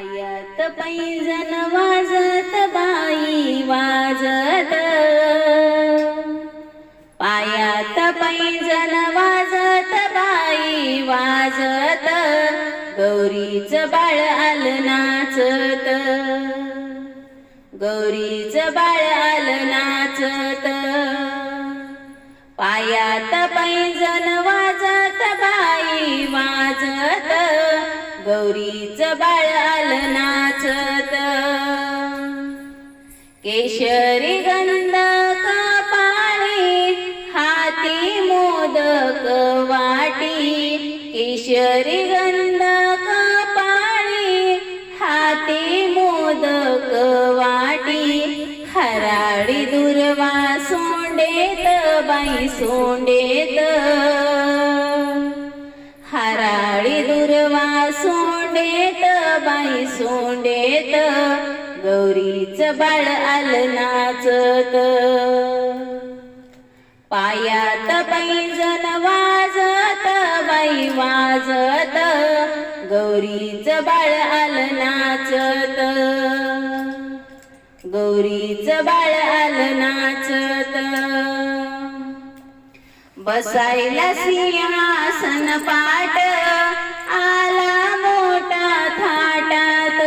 आयत पैंजण वाजत बाई वाजत. पायात पैंजण वाजत बाई वाजत. गौरीच बाळ आल नाचत. गौरीच बाळ आल नाचत. पायात पैंजन वाजत बाई वाजत. गौरीच बाळ मोदक वाटी किशोरी गंधक कपाळी हाती मोदक वाटी हराळी दुर्वा सोंडेत बाई सोंडेत. हराळी दुर्वा सोंडेत बाई सोंडेत गौरीच बाळ आलं नाचत. पायात पैजन वाजत बाई वाजत. गौरीच बाळ आल नाचत. गौरीच बाळ आल नाचत. बसायला सिंहासन पाट आला मोठा थाटात.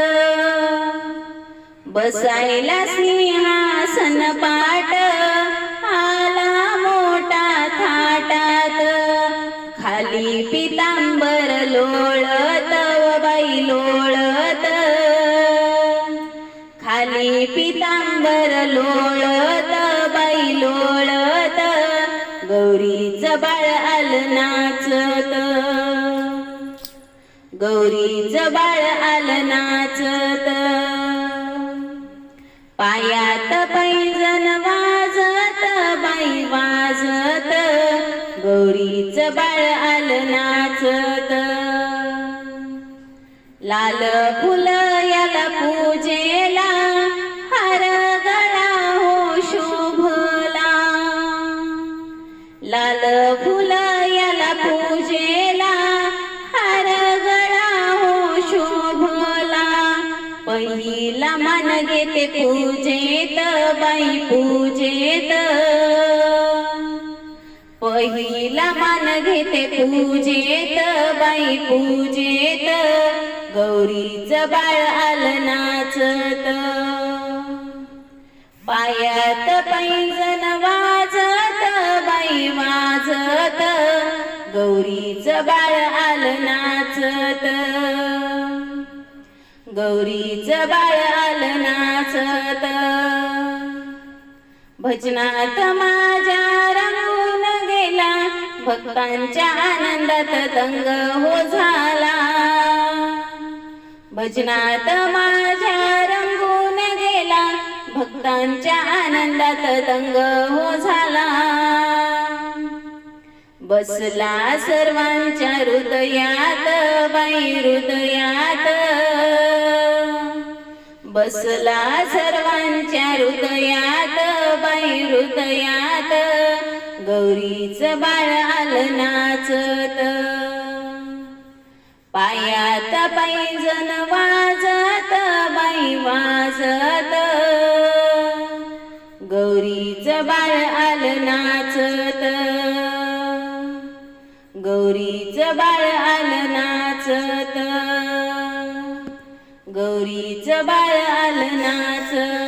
बसायला सिंहासन पाट आला खाली पितांबर लोळत बाई लोळत. खाली पितांबर लोळत बाई लोळत. गौरीच बाळ आलं नाचत. गौरीच बाळ आलं नाचत. पायात पैंजण बाळ आलं नाचत लाल फुल याला पूजेला हर गळा हो शोभला. लाल फुल याला पूजेला हर गळा हो शोभला. पहिला मान घेते पूजेत बाई पूजेत. पहिला मान घेते पूजेत बाई पूजेत. गौरीच बाळ आलं नाचत. पायात पैंजण वाजत बाई वाजत. गौरीच बाळ आलं नाचत. गौरीच बाळ आलं नाचत. भजनात माझ्या रंग भक्तांच्या आनंदात दंग हो झाला. भजनात माझ्या रंगून गेला. भक्तांच्या आनंदात दंग हो झाला. बसला सर्वांच्या हृदयात बाई हृदयात. बसला सर्वांच्या हृदयात बाई हृदयात. गौरीच बाळ आलं नाचत. पायात पैजन वाजत बाई वाजत. गौरीच बाळ आलं नाचत. गौरीच बाळ आलं नाचत. गौरीच बाळ आलं नाचत.